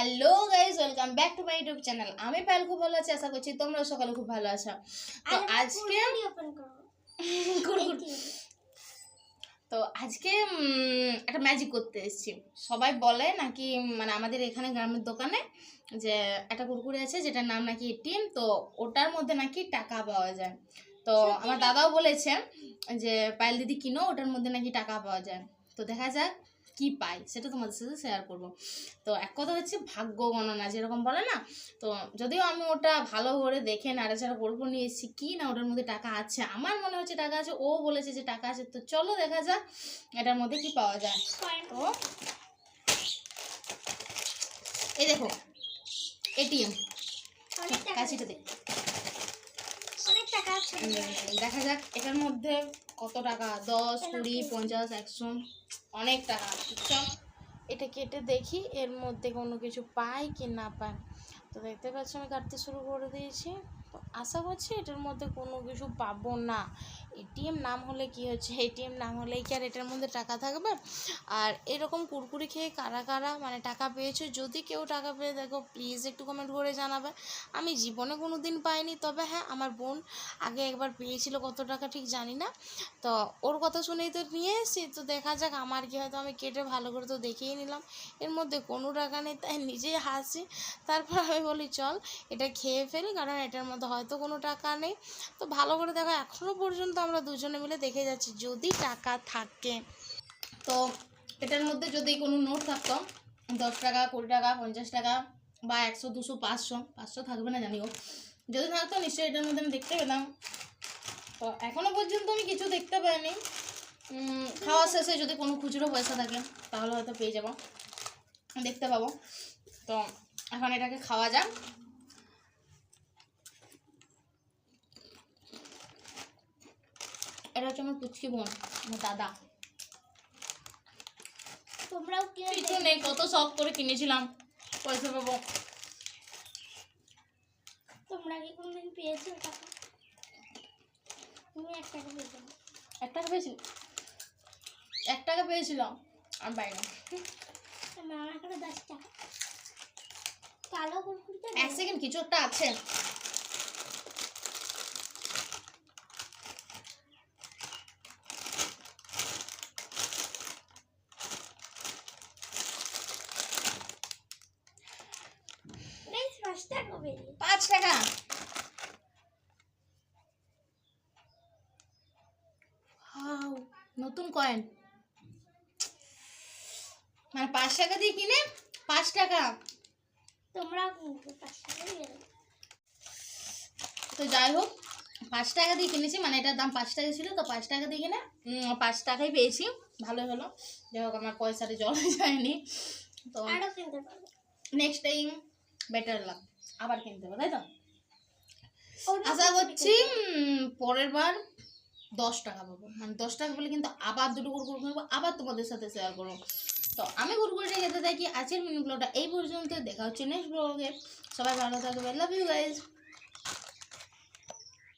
Hello guys welcome back to my YouTube channel. আমি পায়েল খুব ভালো আছি আশা করছি তোমরা সকালে খুব ভালো আছো। তো আজকে। তো আজকে একটা ম্যাজিক করতে এসেছি। সবাই বলে নাকি মানে আমাদের এখানে গ্রামের দোকানে যে একটা কুরকুরে আছে যেটার নাম নাকি এটিএম তো ওটার মধ্যে নাকি টাকা পাওয়া যায়। তো আমার দাদাও বলেছে যে পায়েল দিদি কিনো ওটার মধ্যে নাকি টাকা পাওয়া যায়। তো দেখা যাক কি পাই সেটা তোমাদের সাথে শেয়ার করব। তো এক কথা হচ্ছে ভাগ্য গণনা যেরকম বলে না তো যদিও আমি ওটা ভালো করে দেখে নাড়াচাড়া করব নিয়ে এসেছি কি না ওটার মধ্যে টাকা আছে? আমার মনে হচ্ছে টাকা আছে ও বলেছে যে টাকা আছে তো চলো দেখা যাক এটার মধ্যে কি পাওয়া যায়। তো এই দেখো এটিএম কাছিটা দেখ অনেক টাকা আছে উম, দেখা যাক এটার মধ্যে কত টাকা? দশ কুড়ি পঞ্চাশ একশো অনেক টাকা। চল এটা কেটে দেখি এর মধ্যে কোনো কিছু পাই কি না পাই। তো দেখতে পাচ্ছি আমি কাটতে শুরু করে দিয়েছি। তো আশা করছি এটার মধ্যে কোনো কিছু পাবো না। এটিএম নাম হলে কি হচ্ছে? এটিএম নাম হলেই কি আর এটার মধ্যে টাকা থাকবে? আর এরকম কুরকুরি খেয়ে কারা কারা মানে টাকা পেয়েছ? যদি কেউ টাকা পেয়ে দেখো প্লিজ একটু কমেন্ট করে জানাবে। আমি জীবনে কোনো দিন পাইনি, তবে হ্যাঁ আমার বোন আগে একবার পেয়েছিল কত টাকা ঠিক জানি না। তো ওর কথা শুনেই তো নিয়ে এসেছি, তো দেখা যাক আমার কি হয়তো আমি কেটে ভালো করে তো দেখেই নিলাম। এর মধ্যে কোনো টাকা নেই, তাই নিজেই হাসি। তারপর আমি বলি, চল, এটা খেয়ে ফেলি, কারণ এটার মধ্যে হয়তো কোনো টাকা নেই। তো ভালো করে দেখো এখনও পর্যন্ত আমরা দুজনে মিলে দেখে যাচ্ছি যদি টাকা থাকে। তো এটার মধ্যে যদি কোনো নোট থাকতো, দশ টাকা, কুড়ি টাকা, পঞ্চাশ টাকা বা একশো, দুশো, পাঁচশো পাঁচশো থাকবে না জানিও। যদি থাকতো নিশ্চয়ই এটার মধ্যে আমি দেখতে পেতাম। তো এখনও পর্যন্ত আমি কিছু দেখতে পাইনি। খাওয়া শেষে যদি কোনো খুচরো পয়সা থাকে, তাহলে হয়তো পেয়ে যাব। দেখতে পাবো। তো এখন এটাকে খাওয়া যাক। এটা হচ্ছে আমার পুচকি বোন আমার দাদা। তোমরাও কিনে কিছু নেই কত শখ করে কিনেছিলাম পয়সা পাবো। তোমরা কি কোনদিন পেয়েছ টাকা তুমি এক টাকা পেয়েছ। এক টাকা পেয়েছিল এক টাকা পেয়েছিলাম আর পাই না। আমার কাছে দশ টাকা। কালো কুরকুরিটা এক সেকেন্ড কিছু একটা আছে। পাঁচ টাকা। নতুন কয়েন মানে পাঁচ টাকা দিয়ে কিনে পাঁচ টাকা। বেরো তো যাই হোক পাঁচ টাকা দিয়ে কিনেছি মানে এটার দাম পাঁচ টাকা ছিল তো পাঁচ টাকা দিয়ে কিনে পাঁচ টাকাই পেয়েছি। ভালোই হলো। যাই হোক আমার পয়সাটা জলে যায়নি। তো নেক্সট টাইম বেটার লাগ আবার কিনতে হবে তাই তো? আশা করছি পরের বার দশ টাকা পাবো। মানে দশ টাকা পেলে কিন্তু আবার দুটো কুরকুর কিনবো আবার তোমাদের সাথে শেয়ার করব। তো আমি কুরকুরিটা খেতে থাকি। আজকের মিনি ব্লগটা এই পর্যন্ত দেখা হচ্ছে নেক্সট ব্লগে সবাই ভালো থাকবে। Love you guys